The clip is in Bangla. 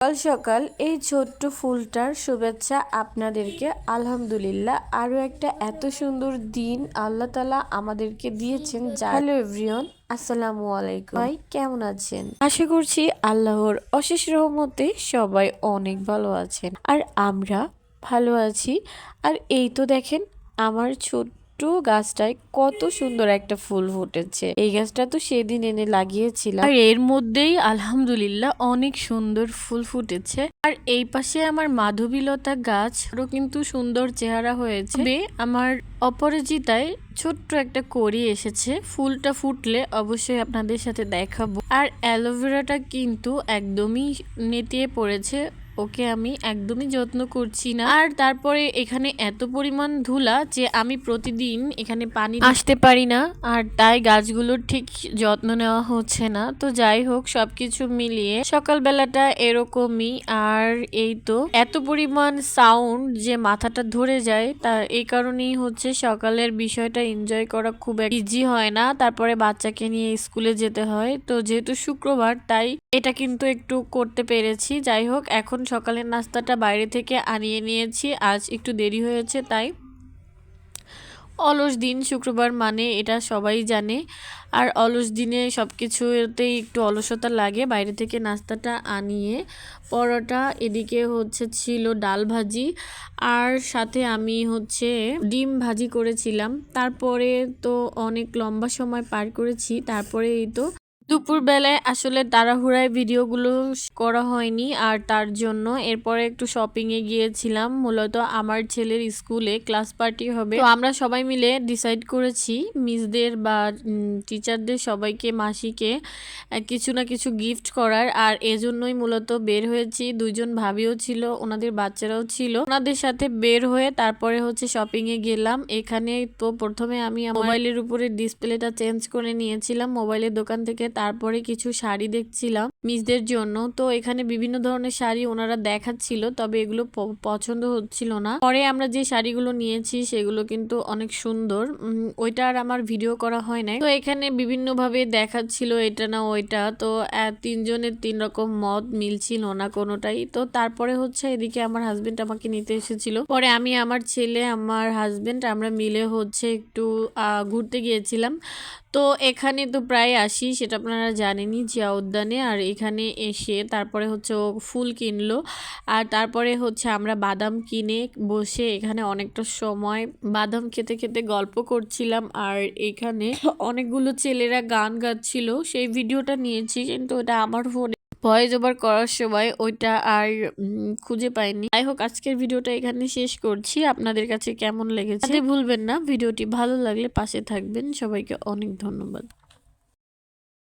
সকাল সকাল এই ছোট্ট ফুলটার শুভেচ্ছা আপনাদেরকে আলহামদুলিল্লাহ। আরও একটা এত সুন্দর দিন আল্লাহ তালা আমাদেরকে দিয়েছেন। যা হ্যালো এভরিওন আসসালামু আলাইকুম। ভাই কেমন আছেন? আশা করছি আল্লাহর অশেষ রহমতে সবাই অনেক ভালো আছেন। আর আমরা ভালো আছি। আর এই তো দেখেন আমার ছোট্ট গাছটায় কত সুন্দর একটা ফুল ফুটেছে। এই গাছটা তো সেদিন এনে লাগিয়েছিলাম। আর এর মধ্যেই আলহামদুলিল্লাহ অনেক সুন্দর ফুল ফুটেছে। আর এই পাশে আমার মাধবীলতা গাছ আরও কিন্তু সুন্দর চেহারা হয়েছে। আমার অপরাজিতায় ছোট্ট একটা করি এসেছে। ফুলটা ফুটলে অবশ্যই আপনাদের সাথে দেখাবো। আর অ্যালোভেরাটা কিন্তু একদমই নেতিয়ে পড়েছে। ওকে আমি একদমই যত্ন করছি না। আর তারপরে এখানে এত পরিমাণ ধুলা যে আমি প্রতিদিন এখানে পানি আসতে পারি না, আর তাই গাছগুলোর ঠিক যত্ন নেওয়া হচ্ছে না। তো যাই হোক, সবকিছু মিলিয়ে সকালবেলাটা এরকমই। আর এই তো এত পরিমাণ সাউন্ড যে মাথাটা ধরে যায়, তা এই কারণেই হচ্ছে সকালের বিষয়টা এনজয় করা খুব ইজি হয় না। তারপরে বাচ্চাকে নিয়ে স্কুলে যেতে হয়। তো যেহেতু শুক্রবার, তাই এটা কিন্তু একটু করতে পেরেছি। যাই হোক, এখন সকালের নাস্তাটা বাইরে থেকে আনিয়ে নিয়েছি। আজ একটু দেরি হয়েছে, তাই অলস দিন শুক্রবার মানে এটা সবাই জানে। আর অলস দিনে সব কিছুতেই একটু অলসতা লাগে। বাইরে থেকে নাস্তাটা আনিয়ে পরোটা, এদিকে হচ্ছে ছিল ডাল ভাজি। আর সাথে আমি হচ্ছে ডিম ভাজি করেছিলাম। তারপরে তো অনেক লম্বা সময় পার করেছি। তারপরে এই তো দুপুরবেলায় আসলে তাড়াহুড়ায় ভিডিওগুলো করা হয়নি, আর তার জন্য এরপরে একটু শপিংয়ে গিয়েছিলাম। মূলত আমার ছেলের স্কুলে ক্লাস পার্টি হবে। তো আমরা সবাই মিলে ডিসাইড করেছি, মিসদের বা টিচারদের সবাইকে, মাসিকে কিছু না কিছু গিফট করার। আর এজন্যই মূলত বের হয়েছি। দুজন ভাবিও ছিল, ওনাদের বাচ্চারাও ছিল। ওনাদের সাথে বের হয়ে তারপরে হচ্ছে শপিংয়ে গেলাম। এখানে তো প্রথমে আমি মোবাইলের উপরে ডিসপ্লেটা চেঞ্জ করে নিয়েছিলাম। মোবাইলের দোকান থেকে তারপরে কিছু শাড়ি দেখছিলাম মিসদের জন্য। তো এখানে বিভিন্ন ধরনের শাড়ি ওনারা দেখাচ্ছিল, তবে এগুলো পছন্দ হচ্ছিল না। পরে আমরা যে শাড়িগুলো নিয়েছি সেগুলো কিন্তু অনেক সুন্দর। ওইটা আর আমার ভিডিও করা হয় নাই। তো এখানে বিভিন্ন ভাবে দেখাচ্ছিল এটা না ওইটা। তো তিনজনের তিন রকম মত মিলছিল না কোনোটাই। তো তারপরে হচ্ছে এদিকে আমার হাজবেন্ড আমাকে নিতে এসেছিল। পরে আমি, আমার ছেলে, আমার হাজবেন্ড আমরা মিলে হচ্ছে একটু ঘুরতে গিয়েছিলাম। তো এখানে তো প্রায় আসি, সেটা আপনারা জানেনই জিয়া উদ্যানে। আর এখানে এসে তারপরে হচ্ছে ও ফুল কিনলো। আর তারপরে হচ্ছে আমরা বাদাম কিনে বসে এখানে অনেকটা সময় বাদাম খেতে খেতে গল্প করছিলাম। আর এখানে অনেকগুলো ছেলেরা গান গাচ্ছিল। সেই ভিডিওটা নিয়েছি, কিন্তু ওটা আমার ফোনে ভয়েস ওভার করার সময় ওইটা আর খুঁজে পাইনি। যাই হোক, আজকের ভিডিওটা এখানে শেষ করছি। আপনাদের কাছে কেমন লেগেছে? ভুলবেন না, ভিডিওটি ভালো লাগলে পাশে থাকবেন। সবাইকে অনেক ধন্যবাদ।